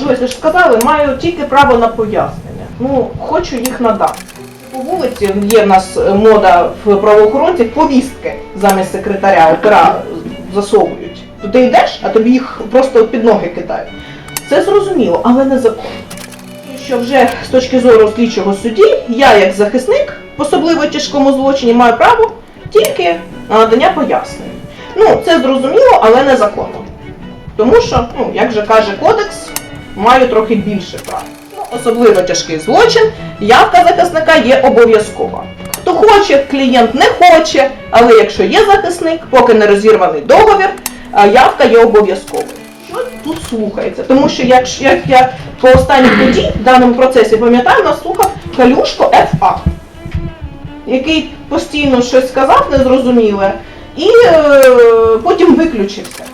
можливість, ви ж сказали, маю тільки право на пояснення. Ну, хочу їх надати. По вулиці є в нас мода в правоохоронці повістки замість секретаря опера засовують. То йдеш, а тобі їх просто під ноги кидають. Це зрозуміло, але не законно. Що вже з точки зору слідчого судді, я як захисник в особливо тяжкому злочині маю право тільки на надання пояснень. Ну, це зрозуміло, але не законно. Тому що, ну, як же каже кодекс, маю трохи більше прав. Ну, особливо тяжкий злочин, явка захисника є обов'язкова. Хто хоче, клієнт не хоче, але якщо є захисник, поки не розірваний договір, явка є обов'язковою. Що тут слухається? Тому що як, як я по останніх подій в даному процесі пам'ятаю, нас слухав Калюшко ФА, який постійно щось сказав незрозуміле і е, потім виключився.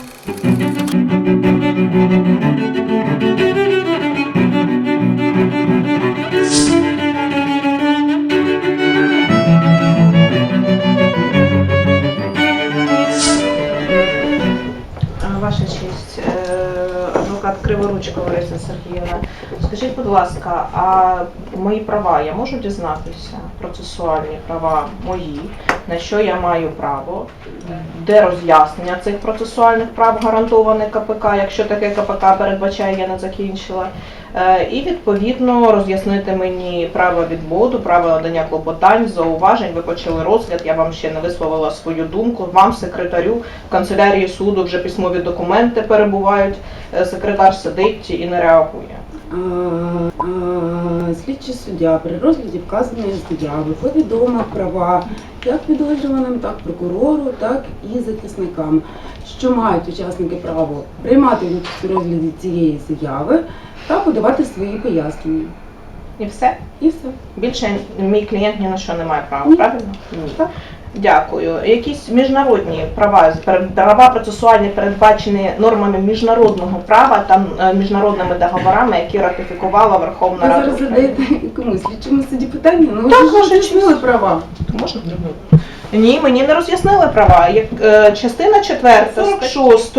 Ваша честь, е, адвокат Криворучка Лариса Сергіївна. Скажіть, будь ласка, а мої права я можу дізнатися? Процесуальні права мої, на що я маю право? Де роз'яснення цих процесуальних прав гарантоване КПК, якщо таке КПК передбачає, я не закінчила. Е, І відповідно роз'яснити мені право відводу, право надання клопотань, зауважень. Ви почали розгляд. Я вам ще не висловила свою думку. Вам, секретарю, в канцелярії суду вже письмові документи перебувають. Е, Секретар сидить і не реагує. А, Слідчий суддя при розгляді вказаної заяви повідомив права як підозрюваним, так прокурору, так і захисникам, що мають учасники право приймати участь у розгляді цієї заяви та подавати свої пояснення. І все. І все. Більше мій клієнт ні на що не має права, Ні. правильно? Ні. Так. Дякую. Якісь міжнародні права, права процесуальні передбачені нормами міжнародного права та е, міжнародними договорами, які ратифікувала Верховна Ви Рада. зараз України. задаєте комусь слідчому суді питання, ну Так, ви ж ваша уточнили права. Можна Ні, мені не роз'яснили права. Як е, частина 4 46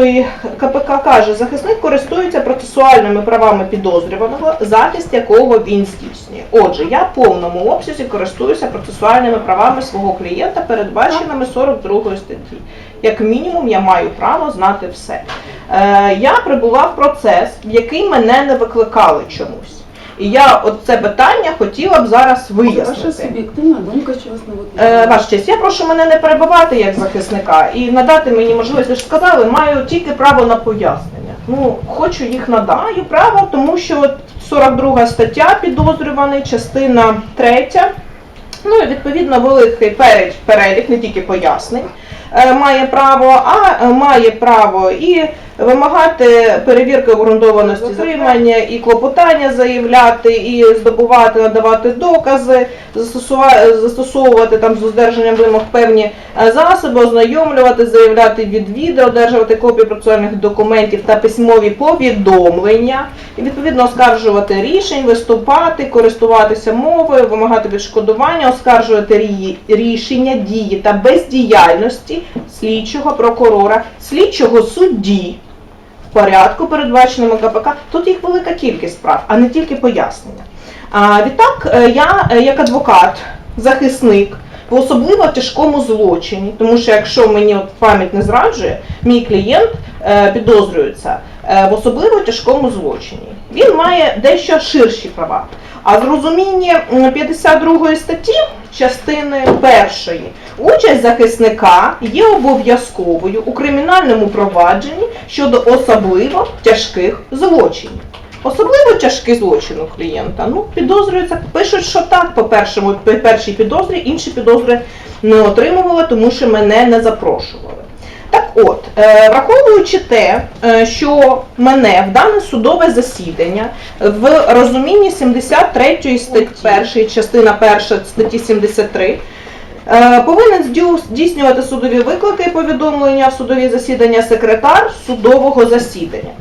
КПК каже, захисник користується процесуальними правами підозрюваного, захист якого він здійснює. Отже, я в повному обсязі користуюся процесуальними правами свого клієнта, передбаченими 42 статті. Як мінімум, я маю право знати все. Е, я прибула в процес, в який мене не викликали чомусь. І я от це питання хотіла б зараз вияснити. ваша суб'єктивна думка, що вас не Е. Ваш честь, я прошу мене не перебивати як захисника і надати мені можливість. Ви ж сказали, маю тільки право на пояснення. Ну, хочу їх надати. Маю право, тому що от 42 стаття підозрюваний, частина 3. Ну і відповідно великий перелік, перелік не тільки пояснень е, має право, а е, має право і вимагати перевірки обґрунтованості затримання, і клопотання заявляти, і здобувати, надавати докази, застосува- застосовувати там з одержанням вимог певні е, засоби, ознайомлювати, заявляти відвіди, одержувати копії процесуальних документів та письмові повідомлення, і відповідно оскаржувати рішень, виступати, користуватися мовою, вимагати відшкодування, оскаржувати рі- рішення дії та бездіяльності слідчого прокурора, слідчого судді порядку, передбаченому КПК. Тут їх велика кількість справ, а не тільки пояснення. А, відтак, е, я е, як адвокат, захисник в особливо тяжкому злочині, тому що якщо мені от пам'ять не зраджує, мій клієнт е, підозрюється е, в особливо тяжкому злочині. Він має дещо ширші права. А з розуміння 52 статті частини першої участь захисника є обов'язковою у кримінальному провадженні щодо особливо тяжких злочинів. Особливо тяжкий злочин у клієнта. Ну, підозрюється, пишуть, що так по першому першій підозрі, інші підозри не отримували, тому що мене не запрошували. Так от, е, враховуючи те, е, що мене в дане судове засідання в розумінні 73 статті, першої частина 1 статті 73, е, повинен здійснювати судові виклики і повідомлення в судові засідання секретар судового засідання.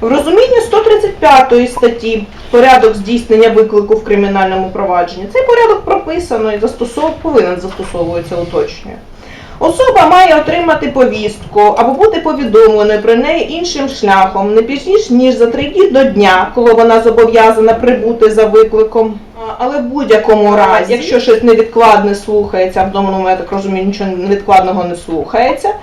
В розумінні 135 статті порядок здійснення виклику в кримінальному провадженні. Цей порядок прописано і застосов... повинен застосовуватися уточнює. Особа має отримати повістку або бути повідомленою про неї іншим шляхом не пізніше, ніж за три дні до дня, коли вона зобов'язана прибути за викликом. Але в будь-якому разі, якщо щось невідкладне слухається, в даному я так розумію, нічого невідкладного не слухається,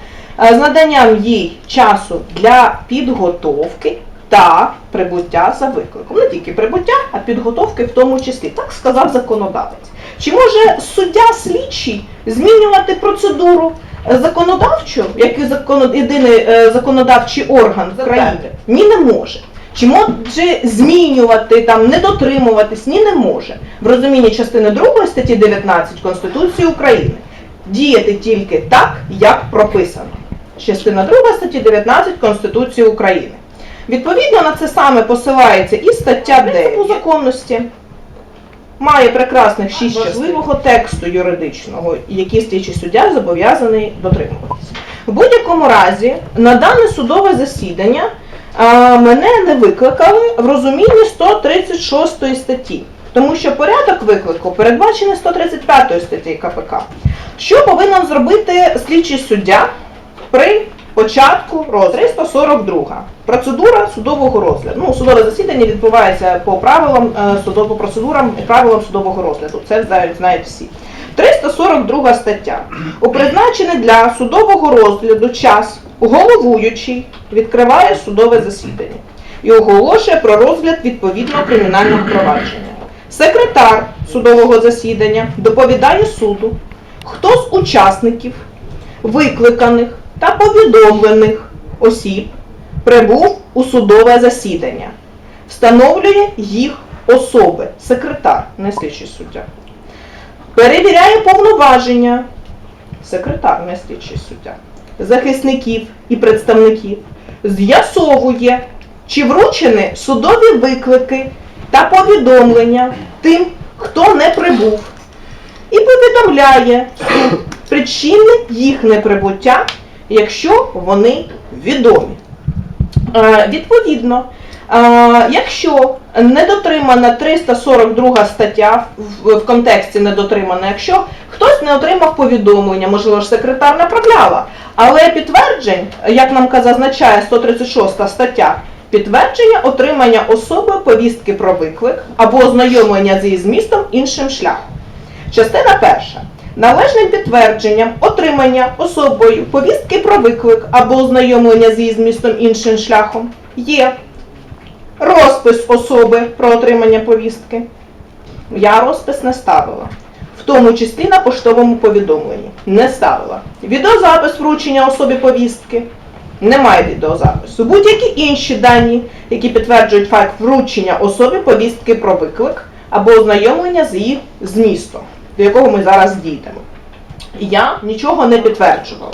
з наданням їй часу для підготовки та прибуття за викликом. Не тільки прибуття, а підготовки в тому числі. Так сказав законодавець. Чи може суддя слідчий змінювати процедуру е, законодавчу, як і закон... єдиний е, законодавчий орган в країні? Ні, не може. Чи може змінювати там, не дотримуватись? Ні, не може. В розумінні частини 2 статті 19 Конституції України діяти тільки так, як прописано. Частина 2 статті 19 Конституції України. Відповідно на це саме посилається і стаття 9 у законності. Має прекрасних шість важливого тексту юридичного, який слідчий суддя зобов'язаний дотримуватися. В будь-якому разі, на дане судове засідання мене не викликали в розумінні 136 статті, тому що порядок виклику передбачений 135 статті КПК. Що повинен зробити слідчий суддя при початку розгляду? 342. Процедура судового розгляду. Ну, судове засідання відбувається по правилам е, судово процедурам і правилам судового розгляду. Це знають, знають всі. 342 стаття. У призначений для судового розгляду час головуючий відкриває судове засідання і оголошує про розгляд відповідного кримінального провадження. Секретар судового засідання доповідає суду, хто з учасників, викликаних та повідомлених осіб прибув у судове засідання, встановлює їх особи, секретар, не слідчий суддя, перевіряє повноваження, секретар, не слідчий суддя, захисників і представників, з'ясовує, чи вручені судові виклики та повідомлення тим, хто не прибув, і повідомляє причини їх неприбуття, якщо вони відомі. Е, Відповідно, е, якщо не дотримана 342 стаття в, контексті не дотримана, якщо хтось не отримав повідомлення, можливо ж секретар направляла, але підтверджень, як нам зазначає 136 стаття, підтвердження отримання особою повістки про виклик або ознайомлення з її змістом іншим шляхом. Частина перша. Належним підтвердженням отримання особою повістки про виклик або ознайомлення з її змістом іншим шляхом є розпис особи про отримання повістки. Я розпис не ставила. В тому числі на поштовому повідомленні. Не ставила. Відеозапис вручення особі повістки. Немає відеозапису. Будь-які інші дані, які підтверджують факт вручення особі повістки про виклик або ознайомлення з її змістом, до якого ми зараз дійдемо. Я нічого не підтверджувала.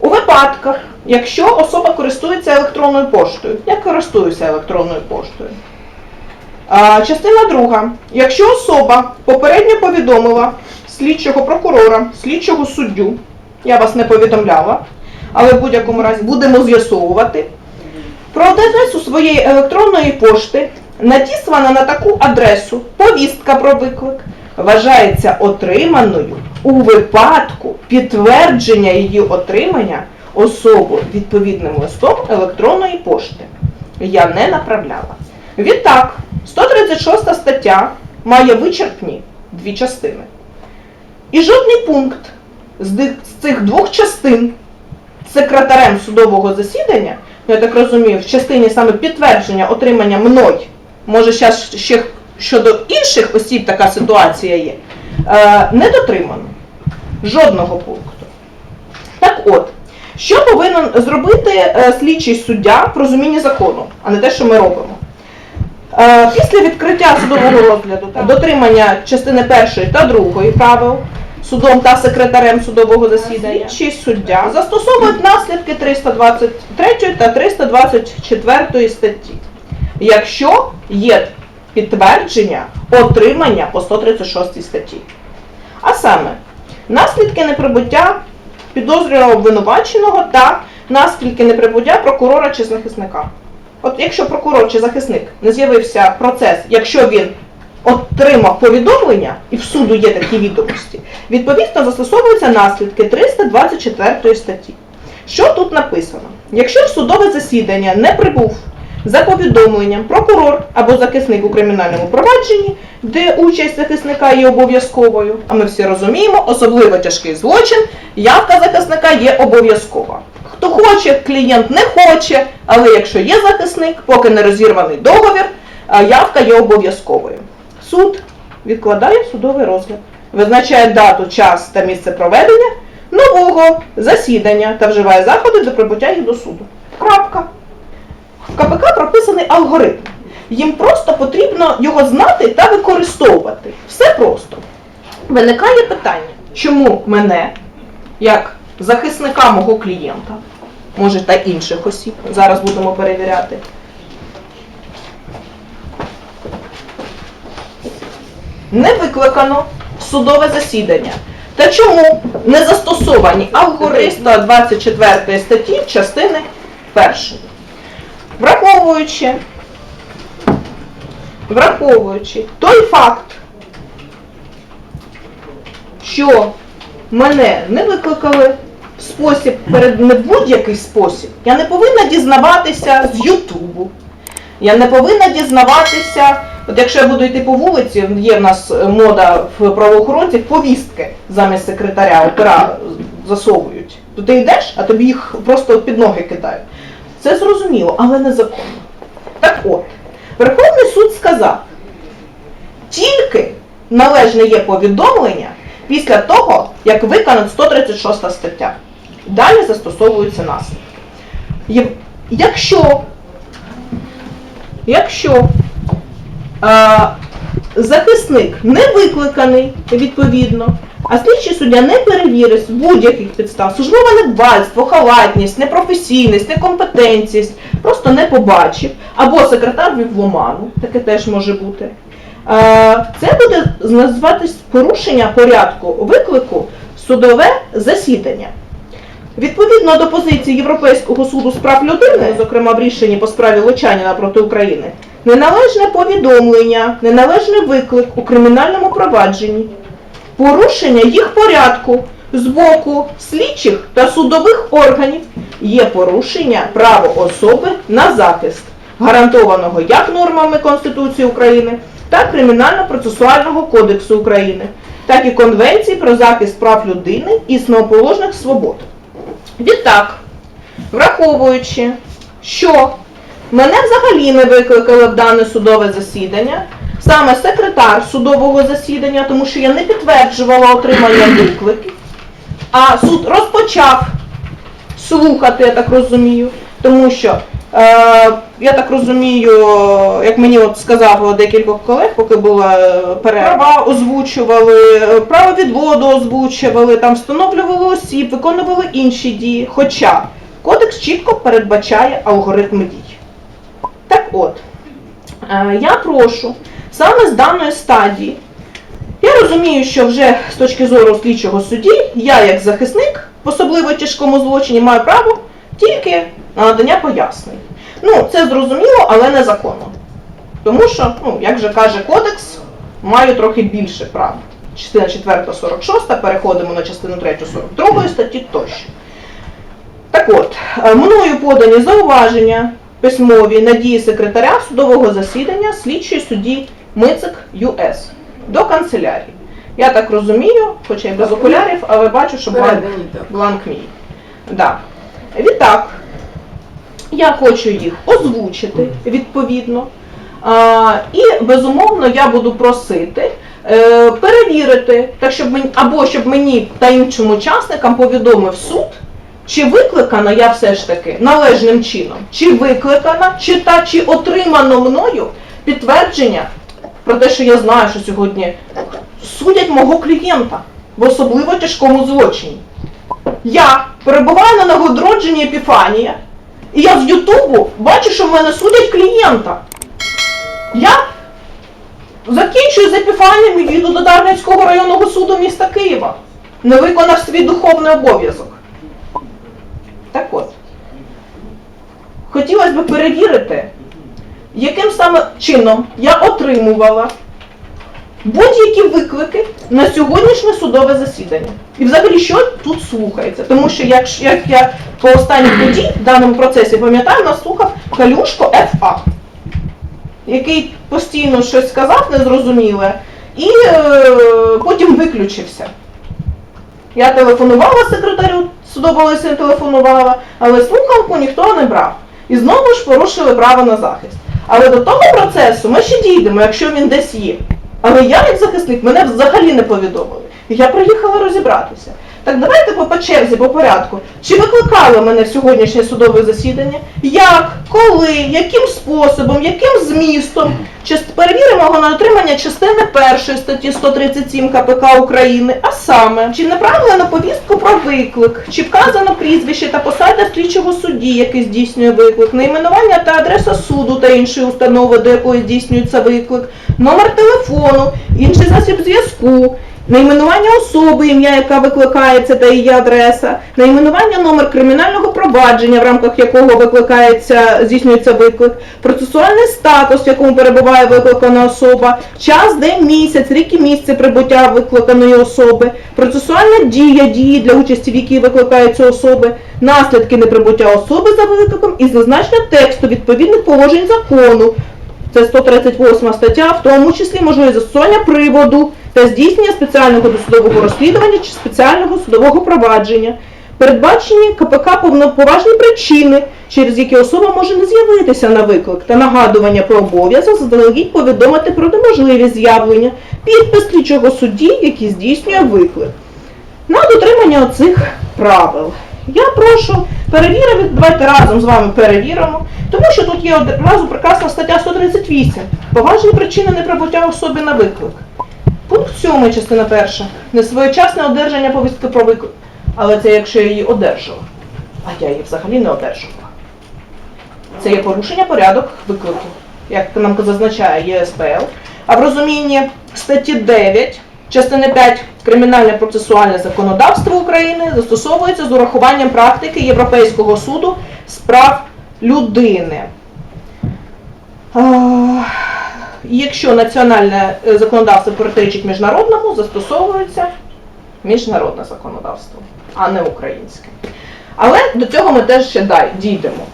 У випадках, якщо особа користується електронною поштою, я користуюся електронною поштою. Частина друга. Якщо особа попередньо повідомила слідчого прокурора, слідчого суддю, я вас не повідомляла, але в будь-якому разі будемо з'ясовувати, про адресу своєї електронної пошти надіслана на таку адресу повістка про виклик вважається отриманою у випадку підтвердження її отримання особою відповідним листом електронної пошти. Я не направляла. Відтак, 136 стаття має вичерпні дві частини. І жодний пункт з цих двох частин секретарем судового засідання, я так розумію, в частині саме підтвердження отримання мною, може зараз ще щодо інших осіб така ситуація є, е, не дотримано. Жодного пункту. Так от, що повинен зробити е, слідчий суддя в розумінні закону, а не те, що ми робимо? Е, Після відкриття судового розгляду та дотримання частини першої та другої правил судом та секретарем судового засідання, слідчий суддя застосовують наслідки 323 та 324 статті, якщо є підтвердження отримання по 136 статті. А саме, наслідки неприбуття підозрюваного обвинуваченого та наслідки неприбуття прокурора чи захисника. От якщо прокурор чи захисник не з'явився процес, якщо він отримав повідомлення, і в суду є такі відомості, відповідно застосовуються наслідки 324 статті. Що тут написано? Якщо в судове засідання не прибув за повідомленням прокурор або захисник у кримінальному провадженні, де участь захисника є обов'язковою, а ми всі розуміємо, особливо тяжкий злочин, явка захисника є обов'язкова. Хто хоче, клієнт не хоче, але якщо є захисник, поки не розірваний договір, явка є обов'язковою. Суд відкладає судовий розгляд, визначає дату, час та місце проведення нового засідання та вживає заходи до прибуття їх до суду. Крапка. КПК прописаний алгоритм. Їм просто потрібно його знати та використовувати. Все просто. Виникає питання, чому мене, як захисника мого клієнта, може та інших осіб, зараз будемо перевіряти, не викликано судове засідання. Та чому не застосовані алгоритми 24 статті частини першої? Враховуючи, враховуючи той факт, що мене не викликали в спосіб, перед не будь-який спосіб, я не повинна дізнаватися з Ютубу. Я не повинна дізнаватися, от якщо я буду йти по вулиці, є в нас е, мода в правоохоронців, повістки замість секретаря опера засовують. То ти йдеш, а тобі їх просто під ноги кидають. Це зрозуміло, але незаконно. Так от, Верховний суд сказав, тільки належне є повідомлення після того, як виконана 136 стаття. Далі застосовуються наслідки. Якщо, якщо е, захисник не викликаний відповідно, а слідчий суддя не перевірив з будь-яких підстав, службове недбальство, халатність, непрофесійність, некомпетентність, просто не побачив, або секретар вів в оману, таке теж може бути. Це буде називатись порушення порядку виклику судове засідання. Відповідно до позиції Європейського суду з прав людини, зокрема в рішенні по справі Лучаніна проти України, неналежне повідомлення, неналежний виклик у кримінальному провадженні, порушення їх порядку з боку слідчих та судових органів є порушення права особи на захист, гарантованого як нормами Конституції України, так Кримінально-процесуального кодексу України, так і Конвенції про захист прав людини і основоположних свобод. Відтак, враховуючи, що мене взагалі не викликали в дане судове засідання, саме секретар судового засідання, тому що я не підтверджувала отримання викликів, а суд розпочав слухати, я так розумію, тому що, е, я так розумію, як мені от сказав декількох колег, поки була е, перерва, права озвучували, е, право відводу озвучували, там встановлювали осіб, виконували інші дії. Хоча кодекс чітко передбачає алгоритми дій. Так от, я прошу саме з даної стадії. Я розумію, що вже з точки зору слідчого судді, я як захисник в особливо тяжкому злочині маю право тільки на надання пояснень. Ну, це зрозуміло, але незаконно. Тому що, ну, як же каже кодекс, маю трохи більше прав. Частина 4 46, переходимо на частину 3 42 статті тощо. Так от, е, мною подані зауваження письмові на дії секретаря судового засідання слідчої судді Мицик ЮС до канцелярії. Я так розумію, хоча й без окулярів, але бачу, що бланк, бланк мій. Да. Відтак, я хочу їх озвучити відповідно. А, і безумовно я буду просити е, перевірити, так щоб мені, або щоб мені та іншим учасникам повідомив суд, чи викликана я все ж таки належним чином, чи викликана, чи та чи отримано мною підтвердження про те, що я знаю, що сьогодні судять мого клієнта в особливо тяжкому злочині. Я перебуваю на нагодродженні Епіфанія, і я з Ютубу бачу, що в мене судять клієнта. Я закінчую з Епіфанієм і їду до Дарницького районного суду міста Києва. Не виконав свій духовний обов'язок. Так от. Хотілося б перевірити, яким саме чином я отримувала будь-які виклики на сьогоднішнє судове засідання. І взагалі, що тут слухається? Тому що як, як я по останніх подій в даному процесі пам'ятаю, нас слухав Калюшко ФА, який постійно щось сказав незрозуміле, і е, потім виключився. Я телефонувала секретарю судового телефонувала, але слухавку ніхто не брав. І знову ж порушили право на захист. Але до того процесу ми ще дійдемо, якщо він десь є. Але я, як захисник, мене взагалі не повідомили. Я приїхала розібратися. Так давайте по, черзі, по порядку. Чи викликали мене в сьогоднішнє судове засідання? Як, коли, яким способом, яким змістом? Чи перевіримо його на дотримання частини першої статті 137 КПК України, а саме, чи направлено повістку про виклик, чи вказано прізвище та посада слідчого судді, який здійснює виклик, найменування та адреса суду та іншої установи, до якої здійснюється виклик, номер телефону, інший засіб зв'язку, найменування особи, ім'я, яка викликається та її адреса, найменування номер кримінального провадження, в рамках якого викликається, здійснюється виклик, процесуальний статус, в якому перебуває викликана особа, час, день, місяць, рік і місце прибуття викликаної особи, процесуальна дія, дії для участі в якій викликаються особи, наслідки неприбуття особи за викликом і зазначення тексту відповідних положень закону. Це 138 стаття, в тому числі можливість застосування приводу та здійснення спеціального досудового розслідування чи спеціального судового провадження. Передбачені КПК повноповажні причини, через які особа може не з'явитися на виклик та нагадування про обов'язок заздалегідь повідомити про неможливість з'явлення, підпис слідчого судді, який здійснює виклик. На дотримання оцих правил. Я прошу перевірити, давайте разом з вами перевіримо, тому що тут є одразу прекрасна стаття 138. Поважні причини неприбуття особи на виклик. Пункт 7, частина перша. Несвоєчасне одержання повістки про виклик. Але це якщо я її одержала. А я її взагалі не одержала. Це є порушення порядок виклику, як нам зазначає ЄСПЛ. А в розумінні статті 9 частини 5 Кримінальне процесуальне законодавство України застосовується з урахуванням практики Європейського суду з прав людини. Якщо національне е, законодавство протирічить міжнародному, застосовується міжнародне законодавство, а не українське. Але до цього ми теж ще дай, дійдемо.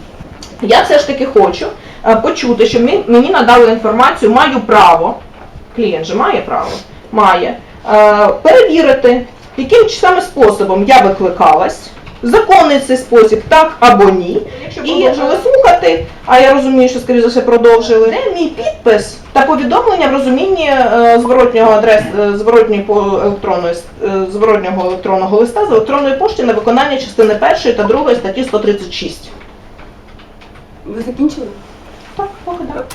Я все ж таки хочу е, почути, що мені, мені надали інформацію, маю право, клієнт же має право, має е, перевірити, яким саме способом я викликалась, законний цей спосіб, так або ні. І продовжили слухати, а я розумію, що скоріше за все продовжили. Де мій підпис та повідомлення в розумінні е, зворотнього адрес, е, зворотньої по електронної е, зворотнього електронного листа з електронної пошти на виконання частини першої та другої статті 136. Ви закінчили? Так, поки так.